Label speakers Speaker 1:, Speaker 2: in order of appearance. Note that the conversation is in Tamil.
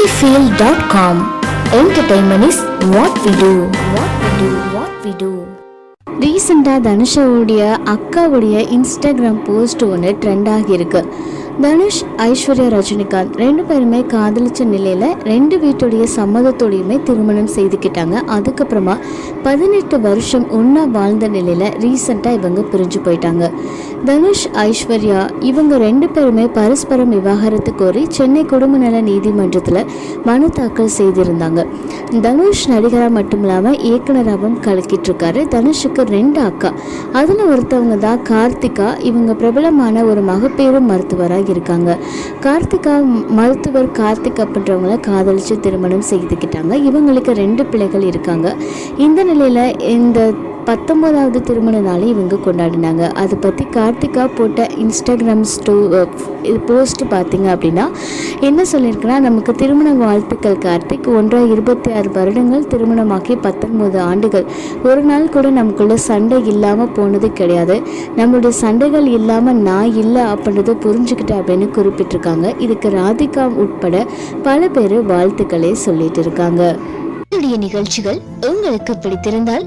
Speaker 1: sunnyfield.com. Entertainment is what we do. What we do. What we do.
Speaker 2: ரீசெண்டாக தனுஷாவுடைய அக்காவுடைய இன்ஸ்டாகிராம் போஸ்ட் ஒன்று ட்ரெண்ட் ஆகியிருக்கு தனுஷ் ஐஸ்வர்யா ரஜினிகாந்த் ரெண்டு பேருமே காதலிச்ச நிலையில் ரெண்டு வீட்டுடைய சம்மதத்தோடையுமே திருமணம் செய்துக்கிட்டாங்க. அதுக்கப்புறமா பதினெட்டு வருஷம் ஒன்றா வாழ்ந்த நிலையில் ரீசெண்டாக இவங்க பிரிஞ்சு போயிட்டாங்க. தனுஷ் ஐஸ்வர்யா இவங்க ரெண்டு பேருமே பரஸ்பரம் விவாகரத்து கோரி சென்னை குடும்ப நல நீதிமன்றத்தில் மனு தாக்கல் செய்திருந்தாங்க. தனுஷ் நடிகராக மட்டும் இல்லாமல் இயக்குனராகவும் கலக்கிட்டுருக்காரு. தனுஷுக்கு ரெண்டு அக்கா. அதில் ஒருத்தவங்க தான் கார்த்திகா. இவங்க பிரபலமான ஒரு மகப்பேறு மருத்துவராக இருக்காங்க. கார்த்திகா மருத்துவர் கார்த்திக் அப்படின்றவங்கள காதலித்து திருமணம் செய்துக்கிட்டாங்க. இவங்களுக்கு ரெண்டு பிள்ளைகள் இருக்காங்க. இந்த நிலையில் இந்த பத்தொம்போதாவது திருமண நாளை இவங்க கொண்டாடினாங்க. அதை பற்றி கார்த்திகா போட்ட இன்ஸ்டாகிராம் ஸ்டோ இது போஸ்ட் பார்த்தீங்க அப்படின்னா என்ன சொல்லியிருக்குன்னா நமக்கு திருமண வாழ்த்துக்கள் கார்த்திக். ஒன்றா இருபத்தி ஆறு வருடங்கள் திருமணமாக்கி பத்தொன்பது ஆண்டுகள். ஒரு நாள் கூட நமக்குள்ள சண்டை இல்லாமல் போனது கிடையாது. நம்மளுடைய சண்டைகள் இல்லாமல் நான் இல்லை அப்படின்றத புரிஞ்சுக்கிட்டேன் அப்படின்னு குறிப்பிட்டிருக்காங்க. இதுக்கு ராதிகா உட்பட பல பேர் வாழ்த்துக்களை சொல்லிட்டு இருக்காங்க.
Speaker 1: நிகழ்ச்சிகள் உங்களுக்கு பிடித்திருந்தால்